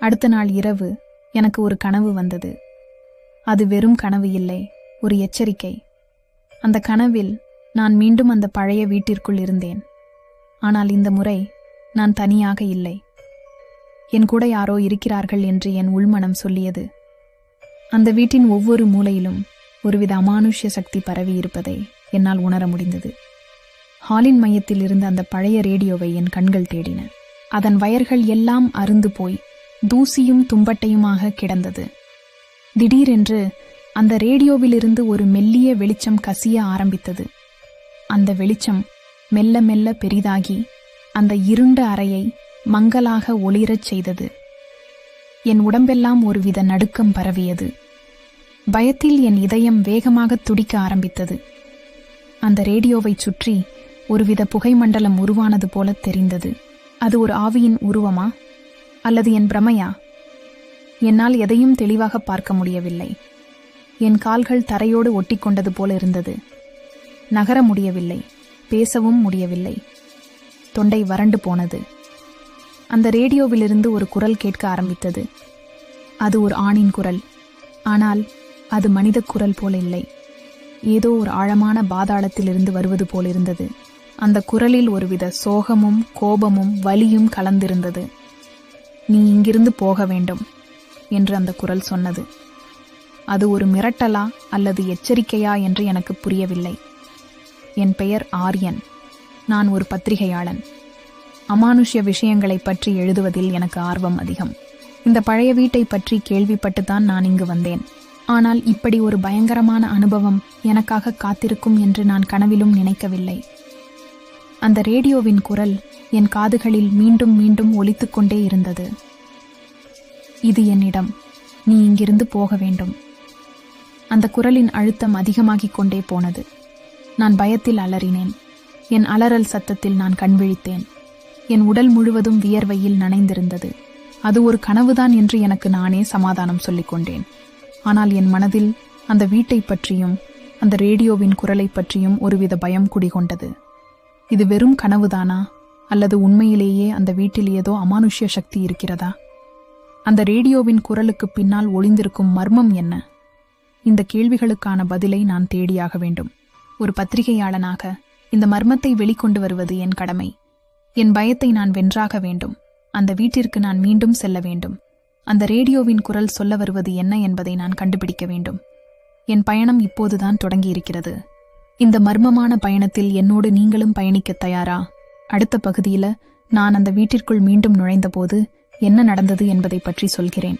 அடுத்த நாள் இரவு எனக்கு ஒரு கனவு வந்தது. அது வெறும் கனவு இல்லை ஒரு எச்சரிக்கை. அந்த கனவில் நான் மீண்டும் அந்த பழைய வீட்டிற்குள் இருந்தேன். ஆனால் இந்த முறை நான் தனியாக இல்லை. என் கூட யாரோ இருக்கிறார்கள் என்று என் உள்மனம் சொல்லியது. அந்த வீட்டின் ஒவ்வொரு மூலையிலும் ஒருவித அமானுஷ்ய சக்தி பரவி இருப்பதை என்னால் உணர முடிந்தது. ஹாலின் மையத்தில் இருந்த அந்த பழைய ரேடியோவை என் கண்கள் தேடின. அதன் வயர்கள் எல்லாம் அருந்து போய் தூசியும் தும்பட்டையுமாக கிடந்தது. திடீரென்று அந்த ரேடியோவிலிருந்து ஒரு மெல்லிய வெளிச்சம் கசிய ஆரம்பித்தது. அந்த வெளிச்சம் மெல்ல மெல்ல பெரிதாகி அந்த இருண்ட அறையை மங்கலாக ஒளிரச் செய்தது. என் உடம்பெல்லாம் ஒருவித நடுக்கம் பரவியது. பயத்தில் என் இதயம் வேகமாக துடிக்க ஆரம்பித்தது. அந்த ரேடியோவைச் சுற்றி ஒருவித புகைமண்டலம் உருவானது போல தெரிந்தது. அது ஒரு ஆவியின் உருவமா? அல்லது என் பிரமையா? என்னால் எதையும் தெளிவாக பார்க்க முடியவில்லை. என் கால்கள் தரையோடு ஒட்டிக்கொண்டது போல இருந்தது. நகர முடியவில்லை. பேசவும் முடியவில்லை. தொண்டை வறண்டு போனது. அந்த ரேடியோவிலிருந்து ஒரு குரல் கேட்க ஆரம்பித்தது. அது ஒரு ஆணின் குரல். ஆனால் அது மனித குரல் போல இல்லை. ஏதோ ஒரு ஆழமான பாதாளத்திலிருந்து வருவது போல் இருந்தது. அந்த குரலில் ஒருவித சோகமும் கோபமும் வலியும் கலந்திருந்தது. நீ இங்கிருந்து போக வேண்டும் என்று அந்த குரல் சொன்னது. அது ஒரு மிரட்டலா அல்லது எச்சரிக்கையா என்று எனக்கு புரியவில்லை. என் பெயர் ஆரியன். நான் ஒரு பத்திரிகையாளன். அமானுஷ்ய விஷயங்களைப் பற்றி எழுதுவதில் எனக்கு ஆர்வம் அதிகம். இந்த பழைய வீட்டை பற்றி கேள்விப்பட்டுத்தான் நான் இங்கு வந்தேன். ஆனால் இப்படி ஒரு பயங்கரமான அனுபவம் எனக்காக காத்திருக்கும் என்று நான் கனவிலும் நினைக்கவில்லை. அந்த ரேடியோவின் குரல் என் காதுகளில் மீண்டும் மீண்டும் ஒலித்துக்கொண்டே இருந்தது. இது என்னிடம் நீ இங்கிருந்து போக வேண்டும். அந்த குரலின் அழுத்தம் அதிகமாகிக் கொண்டே போனது. நான் பயத்தில் அலறினேன். என் அலறல் சத்தத்தில் நான் கண்விழித்தேன் என் உடல் முழுவதும் வியர்வையில் நனைந்திருந்தது. அது ஒரு கனவுதான் என்று எனக்கு நானே சமாதானம் சொல்லிக் கொண்டேன். ஆனால் என் மனதில் அந்த வீட்டைப் பற்றியும் அந்த ரேடியோவின் குரலைப் பற்றியும் ஒருவித பயம் குடிகொண்டது. இது வெறும் கனவுதானா? அல்லது உண்மையிலேயே அந்த வீட்டில் ஏதோ அமானுஷ்ய சக்தி இருக்கிறதா? அந்த ரேடியோவின் குரலுக்கு பின்னால் ஒளிந்திருக்கும் மர்மம் என்ன? இந்த கேள்விகளுக்கான பதிலை நான் தேடியாக வேண்டும். ஒரு பத்திரிகையாளனாக இந்த மர்மத்தை வெளிக்கொண்டு வருவது என் கடமை. என் பயத்தை நான் வென்றாக வேண்டும். அந்த வீட்டிற்கு நான் மீண்டும் செல்ல வேண்டும். அந்த ரேடியோவின் குரல் சொல்ல வருவது என்ன என்பதை நான் கண்டுபிடிக்க வேண்டும். என் பயணம் இப்போதுதான் தொடங்கியிருக்கிறது. இந்த மர்மமான பயணத்தில் என்னோடு நீங்களும் பயணிக்க தயாரா? அடுத்த பகுதியில் நான் அந்த வீட்டிற்குள் மீண்டும் நுழைந்தபோது என்ன நடந்தது என்பதை பற்றி சொல்கிறேன்.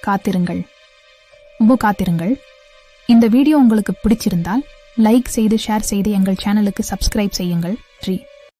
காத்திருங்கள். ரொம்ப காத்திருங்கள். இந்த வீடியோ உங்களுக்கு பிடிச்சிருந்தால் லைக் செய்து ஷேர் செய்து எங்கள் சேனலுக்கு சப்ஸ்கிரைப் செய்யுங்கள். நன்றி